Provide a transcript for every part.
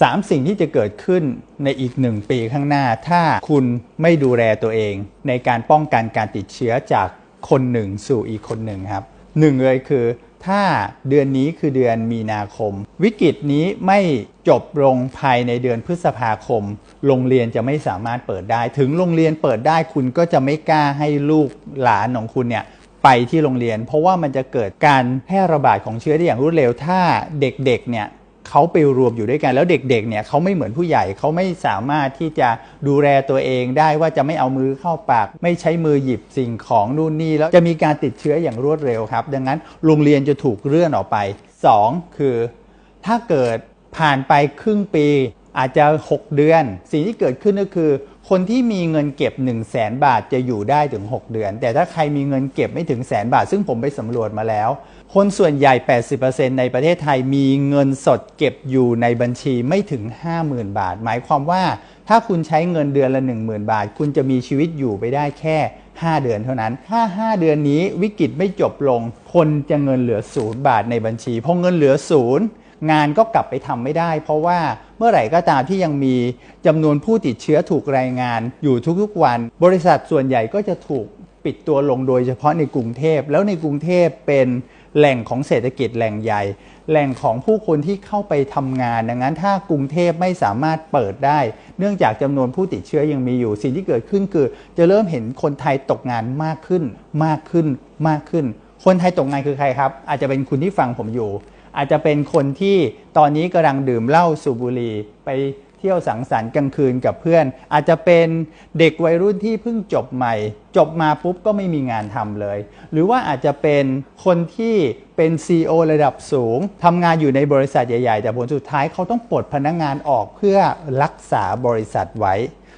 3 สิ่งที่จะเกิดขึ้นในอีก 1 ปีข้างหน้า ถ้าคุณไม่ดูแลตัวเอง ในการป้องกันการติดเชื้อจากคนหนึ่งสู่อีกคนหนึ่งครับหนึ่งเลยคือ ถ้าเดือนนี้คือเดือนมีนาคม วิกฤตนี้ไม่จบลงภายในเดือนพฤษภาคม โรงเรียนจะไม่สามารถเปิดได้ ถึงโรงเรียนเปิดได้คุณก็จะไม่กล้าให้ลูกหลานของคุณเนี่ยไปที่โรงเรียน เพราะว่ามันจะเกิดการแพร่ระบาดของเชื้อได้อย่างรวดเร็วถ้าเด็กๆเนี่ย เขาไปรวมอยู่ด้วยกันแล้วเด็กๆเนี่ยเขาไม่เหมือนผู้ใหญ่เขาไม่สามารถที่จะดูแลตัวเองได้ว่าจะไม่เอามือเข้าปาก ไม่ใช้มือหยิบสิ่งของนู่นนี่แล้วจะมีการติดเชื้ออย่างรวดเร็วครับ ดังนั้นโรงเรียนจะถูกเลื่อนออกไป 2 คือ ถ้าเกิดผ่านไปครึ่งปี อาจจะ 6 เดือน สิ่งที่เกิดขึ้นก็คือ คนที่มีเงินเก็บ 1 0 0 0 0แสนบาทจะอยู่ได้ถึง 6 เดือน แต่ถ้าใครมีเงินเก็บไม่ถึงแสนบาท ซึ่งผมไปสำรวจมาแล้ว คนส่วนใหญ่ 80%ในประเทศไทยมีเงินสดเก็บอยู่ในบัญชีไม่ถึง 50,000 บาท หมายความว่าถ้าคุณใช้เงินเดือนละ 10,000 บาท คุณจะมีชีวิตอยู่ไปได้แค่ 5 เดือนเท่านั้น ถ้า 5 เดือนนี้วิกฤตไม่จบลง คนจะเงินเหลือศูนย์บาทในบัญชีพอเงินเหลือศูนย์ งานก็กลับไปทำไม่ได้ เพราะว่าเมื่อไหร่ก็ตามที่ยังมีจำนวนผู้ติดเชื้อถูกรายงานอยู่ทุกๆวัน บริษัทส่วนใหญ่ก็จะถูกปิดตัวลงโดยเฉพาะในกรุงเทพ แล้วในกรุงเทพเป็นแหล่งของเศรษฐกิจแหล่งใหญ่ แหล่งของผู้คนที่เข้าไปทำงาน ดังนั้นถ้ากรุงเทพไม่สามารถเปิดได้ เนื่องจากจำนวนผู้ติดเชื้อยังมีอยู่ สิ่งที่เกิดขึ้นคือ จะเริ่มเห็นคนไทยตกงานมากขึ้น มากขึ้น มากขึ้น คนไทยตกงานคือใครครับ อาจจะเป็นคุณที่ฟังผมอยู่ อาจจะเป็นคนที่ตอนนี้กำลังดื่มเหล้าสูบบุหรี่ไปเที่ยวสังสรรค์กลางคืนกับเพื่อน อาจจะเป็นเด็กวัยรุ่นที่เพิ่งจบใหม่ จบมาปุ๊บก็ไม่มีงานทำเลย หรือว่าอาจจะเป็นคนที่เป็น CEO ระดับสูงทำงานอยู่ในบริษัทใหญ่ ๆ แต่ผลสุดท้ายเขาต้องปลดพนักงานออกเพื่อรักษาบริษัทไว้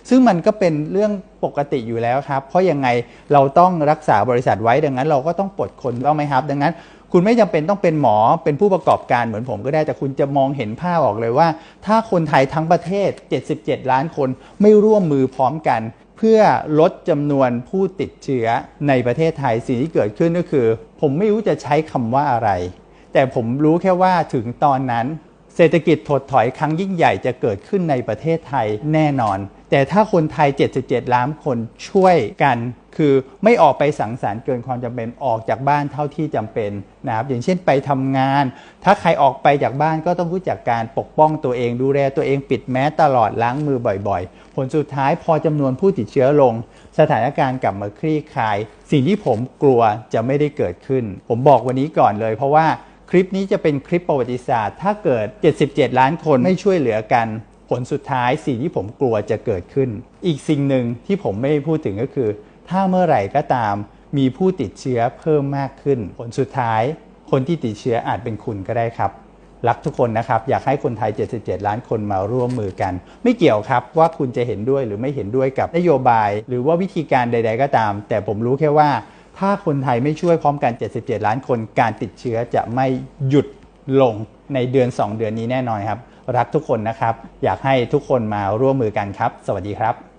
ซึ่งมันก็เป็นเรื่องปกติอยู่แล้วครับ เพราะยังไงเราต้องรักษาบริษัทไว้ดังนั้น เราก็ต้องปลดคนต้องไหมครับ ดังนั้น คุณไม่จำเป็นต้องเป็นหมอเป็นผู้ประกอบการเหมือนผมก็ได้แต่คุณจะมองเห็นภาพออกเลยว่า ถ้าคนไทยทั้งประเทศ 77 ล้านคนไม่ร่วมมือพร้อมกัน เพื่อลดจำนวนผู้ติดเชื้อในประเทศไทยสิ่งที่เกิดขึ้นก็คือ ผมไม่รู้จะใช้คำว่าอะไร แต่ผมรู้แค่ว่าถึงตอนนั้น เศรษฐกิจถดถอยครั้งยิ่งใหญ่จะเกิดขึ้นในประเทศไทยแน่นอน แต่ถ้าคนไทย 77 ล้านคนช่วยกัน คือไม่ออกไปสังสรรค์เกินความจำเป็นออกจากบ้านเท่าที่จำเป็นนะครับอย่างเช่นไปทำงาน ถ้าใครออกไปจากบ้านก็ต้องรู้จักการปกป้องตัวเองดูแลตัวเองปิดแมสตลอดล้างมือบ่อยๆ ผลสุดท้ายพอจำนวนผู้ติดเชื้อลง สถานการณ์กลับมาคลี่คลาย สิ่งที่ผมกลัวจะไม่ได้เกิดขึ้น ผมบอกวันนี้ก่อนเลย เพราะว่าคลิปนี้จะเป็นคลิปประวัติศาสตร์ ถ้าเกิด 77 ล้านคนไม่ช่วยเหลือกันผลสุดท้ายสิ่งที่ผมกลัวจะเกิดขึ้น อีกสิ่งหนึ่งที่ผมไม่พูดถึงก็คือ ถ้าเมื่อไหร่ก็ตามมีผู้ติดเชื้อเพิ่มมากขึ้น ผลสุดท้าย คนที่ติดเชื้ออาจเป็นคุณก็ได้ครับ รักทุกคนนะครับ อยากให้คนไทย 77 ล้านคนมาร่วมมือกัน ไม่เกี่ยวครับว่าคุณจะเห็นด้วยหรือไม่เห็นด้วยกับนโยบาย หรือว่าวิธีการใด ๆ ก็ตาม แต่ผมรู้แค่ว่า ถ้าคนไทยไม่ช่วยพร้อมกัน 77 ล้านคน การติดเชื้อจะไม่หยุดลงในเดือน 2 เดือนนี้แน่นอนครับ รักทุกคนนะครับ อยากให้ทุกคนมาร่วมมือกันครับ สวัสดีครับ